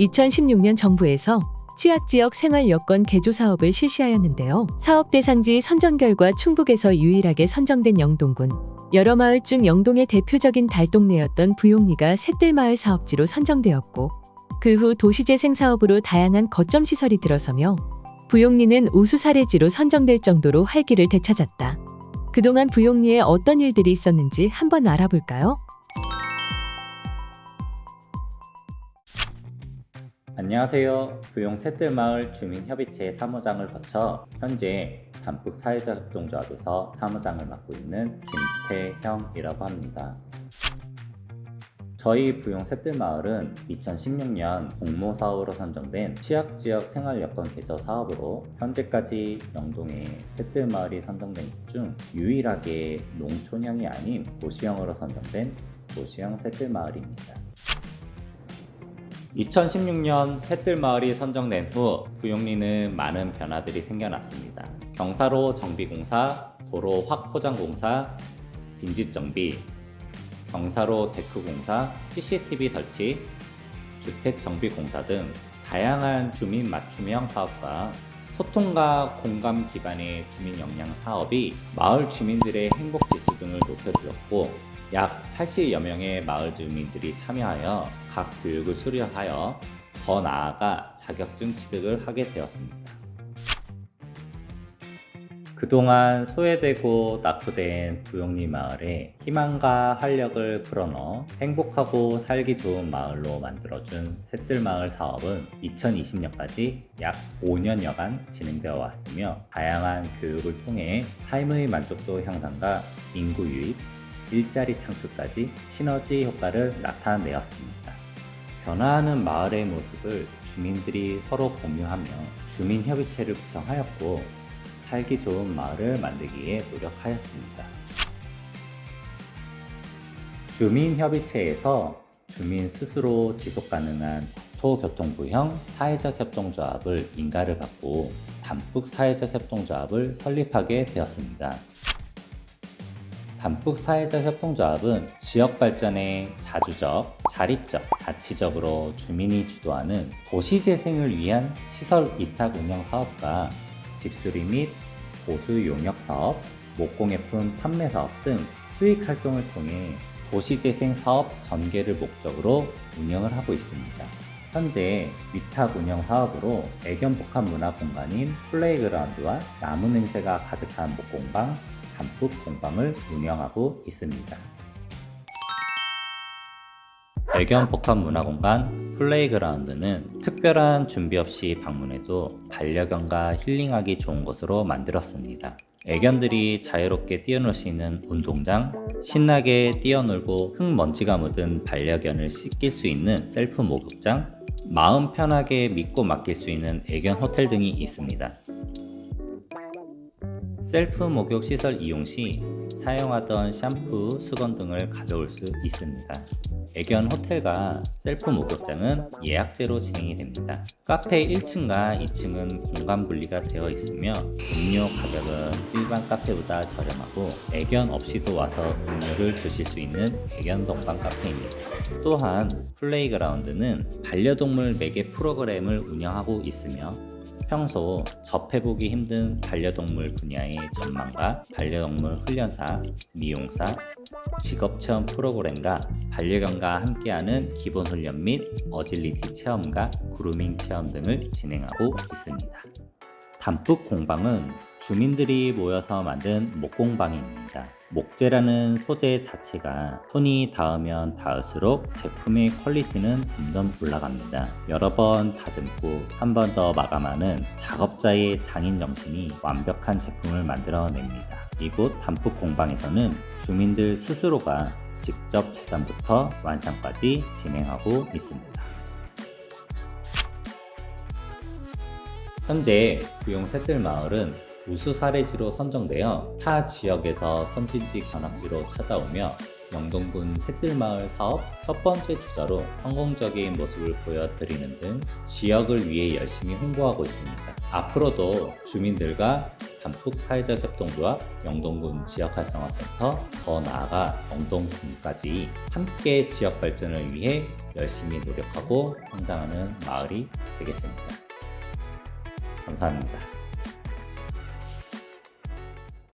2016년 정부에서 취약지역 생활여건 개조 사업을 실시하였는데요. 사업 대상지 선정 결과 충북에서 유일하게 선정된 영동군. 여러 마을 중 영동의 대표적인 달동네였던 부용리가 셋들마을 사업지로 선정되었고 그 후 도시재생 사업으로 다양한 거점 시설이 들어서며 부용리는 우수 사례지로 선정될 정도로 활기를 되찾았다. 그동안 부용리에 어떤 일들이 있었는지 한번 알아볼까요? 안녕하세요. 부용 셋들마을 주민협의체 사무장을 거쳐 현재 담북 사회적 협동조합에서 사무장을 맡고 있는 김태형이라고 합니다. 저희 부용 셋들마을은 2016년 공모사업으로 선정된 취약지역 생활여건 개조 사업으로 현재까지 영동에 셋들마을이 선정된 것 중 유일하게 농촌형이 아닌 도시형으로 선정된 도시형 셋들마을입니다. 2016년 셋들마을이 선정된 후 부용리는 많은 변화들이 생겨났습니다. 경사로 정비공사, 도로 확포장공사, 빈집 정비, 경사로 데크공사, CCTV 설치, 주택 정비공사 등 다양한 주민 맞춤형 사업과 소통과 공감 기반의 주민 역량 사업이 마을 주민들의 행복 지수 등을 높여주었고 약 80여 명의 마을 주민들이 참여하여 각 교육을 수료하여 더 나아가 자격증 취득을 하게 되었습니다. 그동안 소외되고 낙후된 부용리 마을에 희망과 활력을 불어넣어 행복하고 살기 좋은 마을로 만들어준 셋들마을 사업은 2020년까지 약 5년여간 진행되어 왔으며 다양한 교육을 통해 삶의 만족도 향상과 인구 유입, 일자리 창출까지 시너지 효과를 나타내었습니다. 변화하는 마을의 모습을 주민들이 서로 공유하며 주민협의체를 구성하였고 살기 좋은 마을을 만들기에 노력하였습니다. 주민협의체에서 주민 스스로 지속 가능한 국토교통부형 사회적 협동조합을 인가를 받고 담북 사회적 협동조합을 설립하게 되었습니다. 담북 사회적 협동조합은 지역 발전에 자주적, 자립적, 자치적으로 주민이 주도하는 도시 재생을 위한 시설 위탁 운영 사업과 집수리 및 보수 용역 사업, 목공예품 판매 사업 등 수익 활동을 통해 도시 재생 사업 전개를 목적으로 운영을 하고 있습니다. 현재 위탁 운영 사업으로 애견 복합 문화 공간인 플레이그라운드와 나무 냄새가 가득한 목공방, 담북 공방을 운영하고 있습니다. 애견 복합 문화 공간 플레이그라운드는 특별한 준비 없이 방문해도 반려견과 힐링하기 좋은 곳으로 만들었습니다. 애견들이 자유롭게 뛰어놀 수 있는 운동장, 신나게 뛰어놀고 흙먼지가 묻은 반려견을 씻길 수 있는 셀프 목욕장, 마음 편하게 믿고 맡길 수 있는 애견 호텔 등이 있습니다. 셀프 목욕 시설 이용 시 사용하던 샴푸, 수건 등을 가져올 수 있습니다. 애견 호텔과 셀프 목욕장은 예약제로 진행이 됩니다. 카페 1층과 2층은 공간 분리가 되어 있으며 음료 가격은 일반 카페보다 저렴하고 애견 없이도 와서 음료를 드실 수 있는 애견 동반 카페입니다. 또한 플레이그라운드는 반려동물 매개 프로그램을 운영하고 있으며 평소 접해보기 힘든 반려동물 분야의 전망과 반려동물 훈련사, 미용사, 직업체험 프로그램과 반려견과 함께하는 기본 훈련 및 어질리티 체험과 그루밍 체험 등을 진행하고 있습니다. 담북 공방은 주민들이 모여서 만든 목공방입니다. 목재라는 소재 자체가 손이 닿으면 닿을수록 제품의 퀄리티는 점점 올라갑니다. 여러 번 다듬고 한 번 더 마감하는 작업자의 장인 정신이 완벽한 제품을 만들어냅니다. 이곳 담북 공방에서는 주민들 스스로가 직접 재단부터 완성까지 진행하고 있습니다. 현재 부용 셋들마을은 우수 사례지로 선정되어 타 지역에서 선진지 견학지로 찾아오며 영동군 새뜰마을 사업 첫 번째 주자로 성공적인 모습을 보여드리는 등 지역을 위해 열심히 홍보하고 있습니다. 앞으로도 주민들과 단풍 사회적 협동조합 영동군 지역 활성화 센터 더 나아가 영동군까지 함께 지역 발전을 위해 열심히 노력하고 성장하는 마을이 되겠습니다. 감사합니다.